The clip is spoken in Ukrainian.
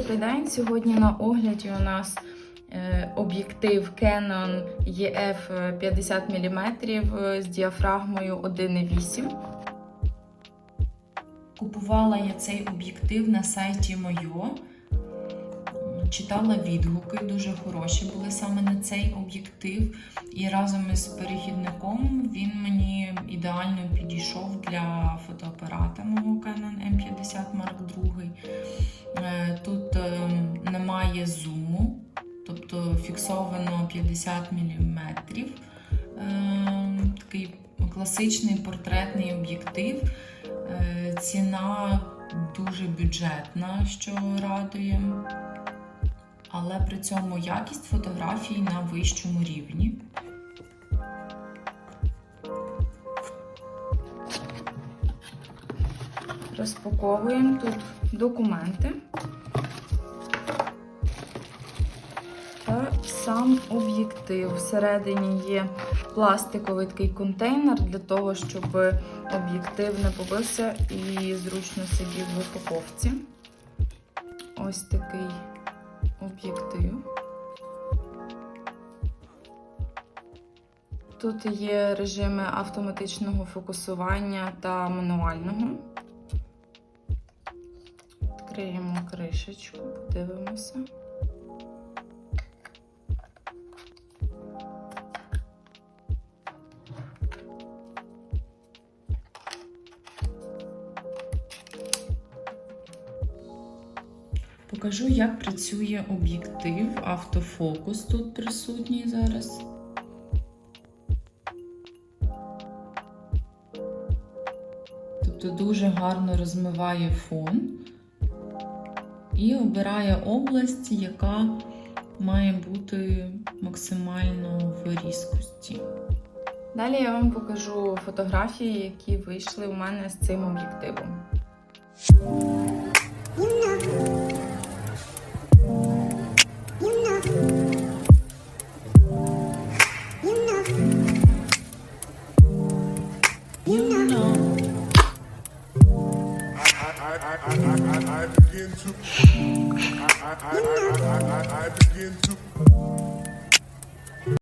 день. Сьогодні на огляді у нас е, об'єктив Canon EF 50 мм з діафрагмою 1,8. Купувала я цей об'єктив на сайті Moyo. Читала відгуки, дуже хороші були саме на цей об'єктив. І разом із перехідником він мені ідеально підійшов для фотоапарата мого Canon M50 Mark II. Е, Тут немає зуму, тобто фіксовано 50 мм. Такий класичний портретний об'єктив. Е, Ціна дуже бюджетна, що радує. Але при цьому якість фотографій на вищому рівні. Розпаковуємо тут документи сам об'єктив. Всередині є пластиковий такий контейнер для того, щоб об'єктив не побився і зручно сидів в упаковці. Ось такий об'єктив. Тут є режими автоматичного фокусування та мануального. Відкриємо кришечку, подивимося. Покажу, як працює об'єктив, автофокус тут присутній зараз. Тобто дуже гарно розмиває фон і обирає область, яка має бути максимально в різкості. Далі я вам покажу фотографії, які вийшли у мене з цим об'єктивом. I begin to. I begin to.